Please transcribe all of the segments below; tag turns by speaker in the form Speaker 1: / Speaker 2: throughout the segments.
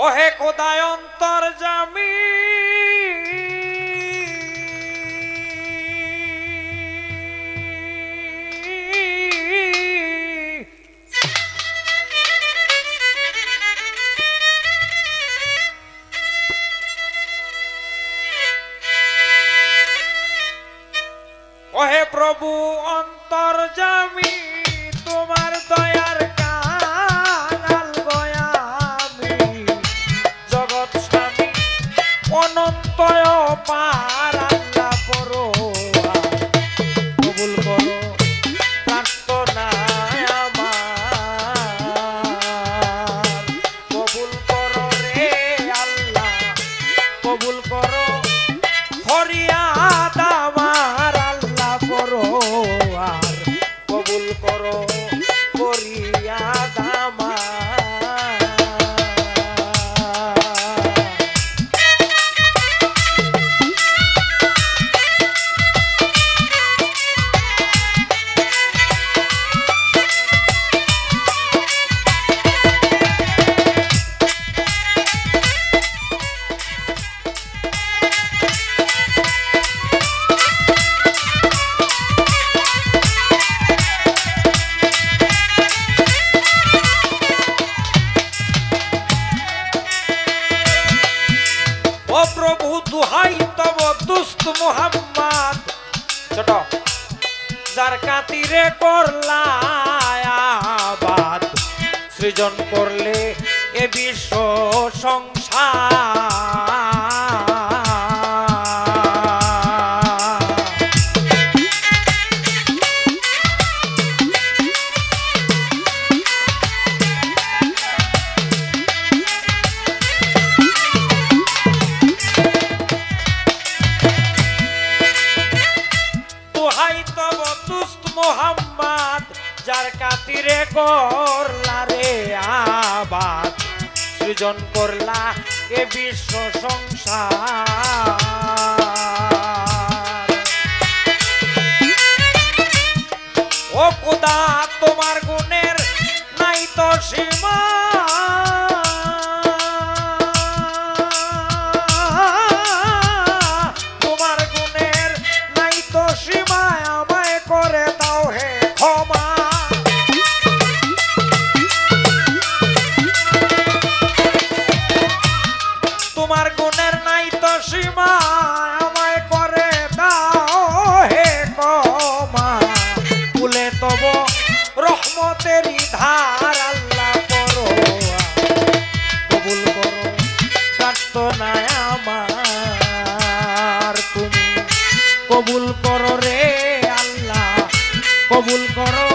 Speaker 1: ওহে খোদায় অন্তর জামি। ওহে প্রভু অন্তর জামি তোমার অর্জন করলে এ বিশ্ব সংসার বাদ সৃজন করলা এ বিশ্ব সংসার। কবুল করো।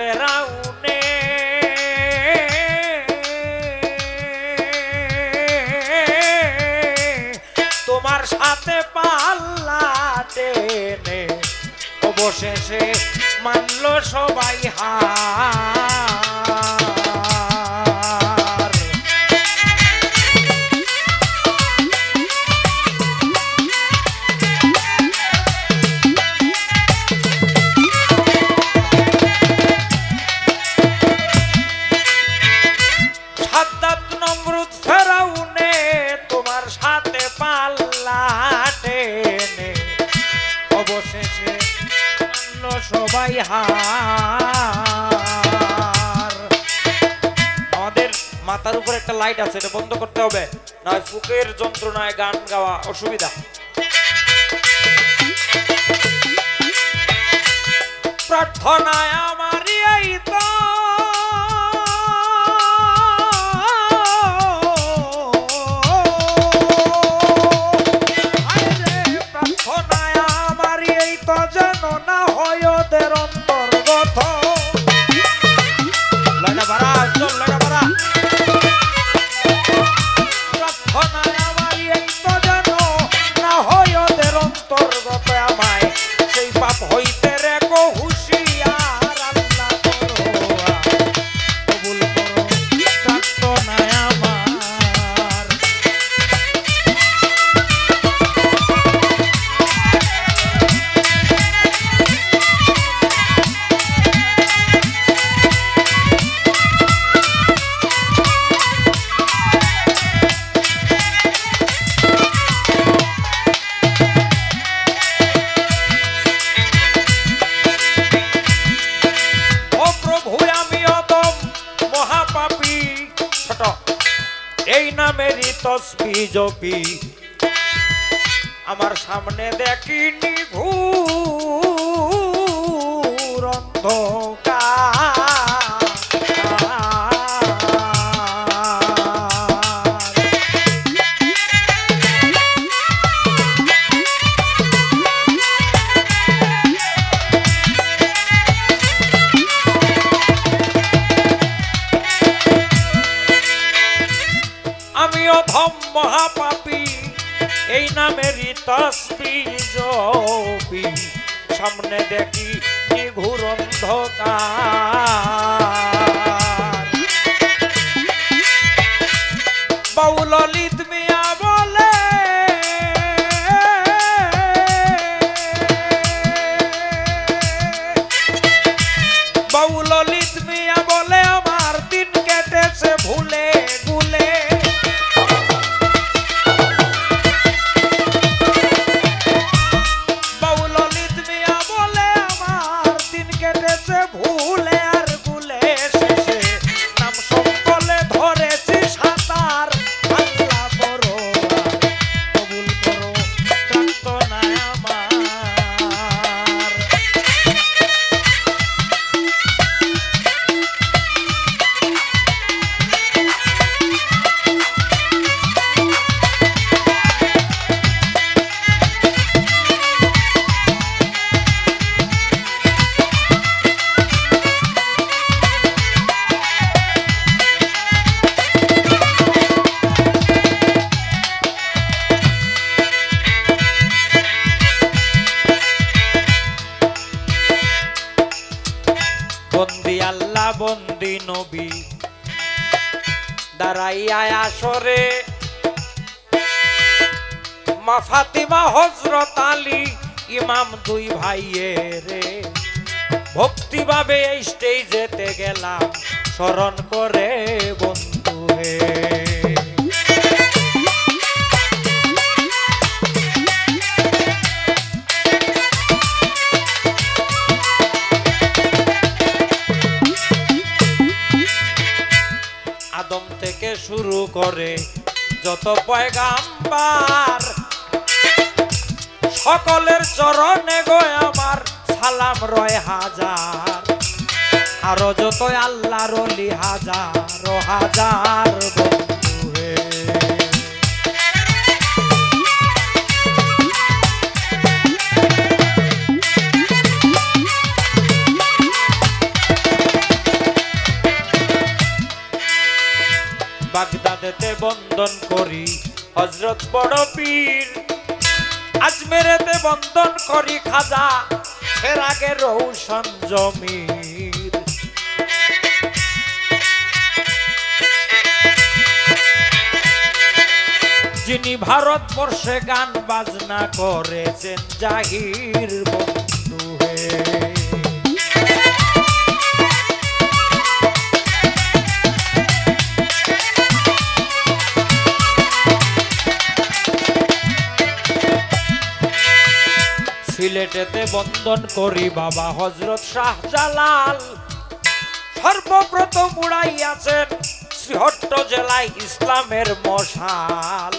Speaker 1: ফেরাউনে তোমার সাথে পাল্লা টেনে অবশেষে মানলো সবাই হা লাইট আছে এটা বন্ধ করতে হবে। নয় ফুকের যন্ত্রণায় গান গাওয়া অসুবিধা। প্রার্থনায় তসবি জপি আমার সামনে দেখিনি ভূ অন্ধকার। মা ফাতিমা হজরত আলী, ইমাম দুই ভাইয়ে রে। ভক্তিভাবে এই স্টেজেতে গেলাম, স্মরণ করে বন্ধু হে আদম থেকে শুরু করে যত পয়গাম্বার সকলের চরণে গো আমার সালাম রয় হাজার। আরও যত আল্লাহ রলি হাজার হাজার বাগদাদেতে বন্দন করি হজরত বড় পীর। আজমেরেতে বন্ধন করি খাজা, ফের আগে রৌশন জমির। যিনি ভারতবর্ষে গান বাজনা করেছেন জাহির বন্ধু। সিলেটেতে বন্দন করি বাবা হজরত শাহজালাল। সর্বপ্রথম সর্বপ্রথম উড়াইয়াছেন শ্রীহট্ট জেলায় ইসলামের মশাল।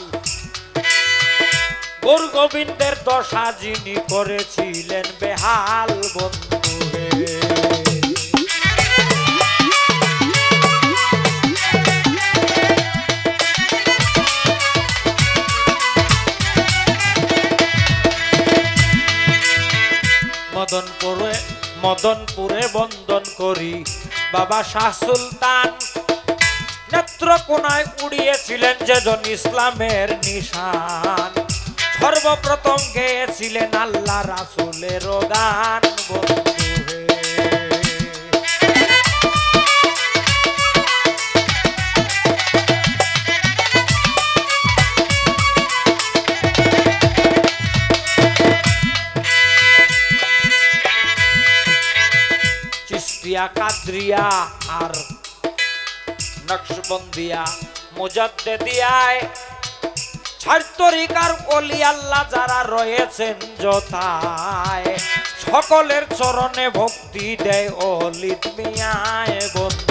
Speaker 1: গুরু গোবিন্দের দশা যিনি করেছিলেন বেহাল বন্ধু। মদনপুরে বন্দন করি। বাবা শাহ সুলতান নেত্রকোনায় উড়িয়েছিলেন যেজন ইসলামের নিশান। সর্বপ্রথম গেয়েছিলেন আল্লাহ রাসুলের গান বন্ধু চিস্তিয়া কাদরিয়া আর নকশবন্দিয়া আল্লাহ যারা রয়েছেন যথায়। সকলের চরণে ভক্তি দেয় অলিত মিয়ায় বন্ধু।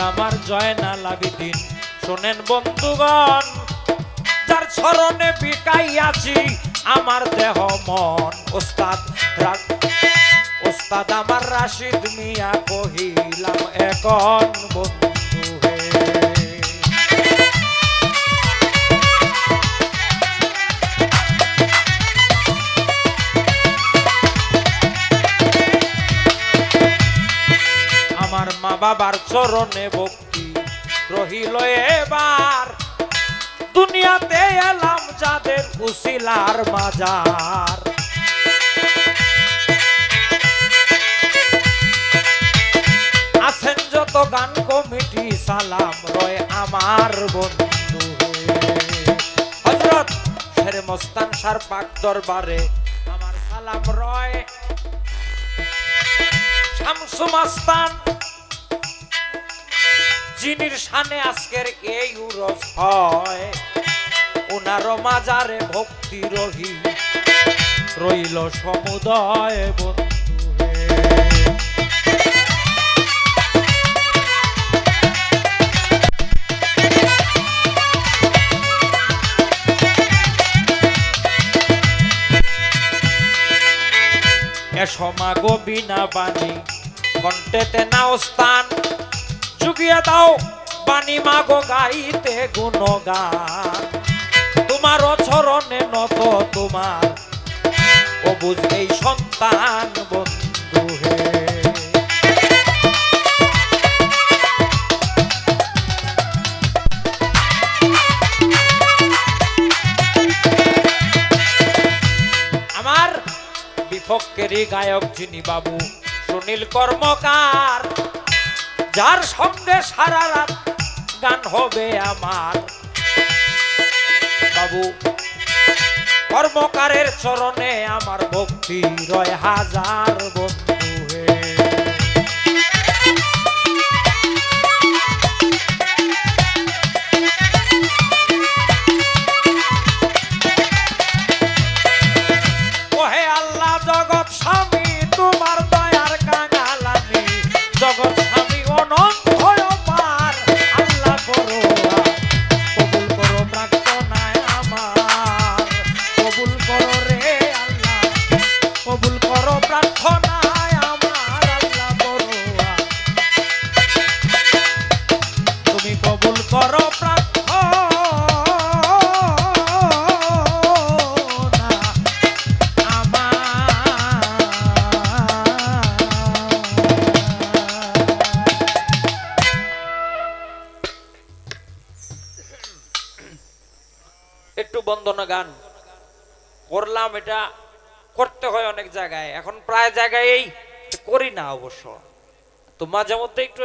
Speaker 1: মুর্শিদ না লাভি দিন। শোনেন বন্ধুগণ, যার স্মরণে আছি আমার দেহ মন। ওস্তাদ রাগ, ওস্তাদ আমার রাশিদ মিয়া কহিলাম, এখন বন্ধু বাবার চরণে ভক্তি রহিল এবার। দুনিয়াতে এলাম যাদের আছেন যত গান কমিটি, সালাম রয় আমার বন্ধু হজরত মস্তান সার পাক দরবারে আমার সালাম রয়। শামসু মাস্তান যিনির সানে আজকের এই উরস হয়। ওনার মাজারে ভক্তি রহি। রইল সমুদয় বন্ধু হে। এসো মাগো বিনা বাণী, কণ্ঠেতে নাও স্থান। যুগিয়ে দাও, বাণী মাগো গাইতে গুণগান। তোমার চরণে নত তোমার। ও বুঝেই সন্তান বন্ধু হে। আমার বিপক্ষেরই গায়ক যিনি বাবু, সুনীল কর্মকার। যার সঙ্গে সারা রাত গান হবে আমার। বাবু, কর্মকারের চরণে আমার ভক্তি রয় হাজার বন্ধু। গান করলাম এটা, করতে হয় অনেক জায়গায়। এখন প্রায় জায়গায় করি না অবশ্য। তো মাঝে মধ্যে একটু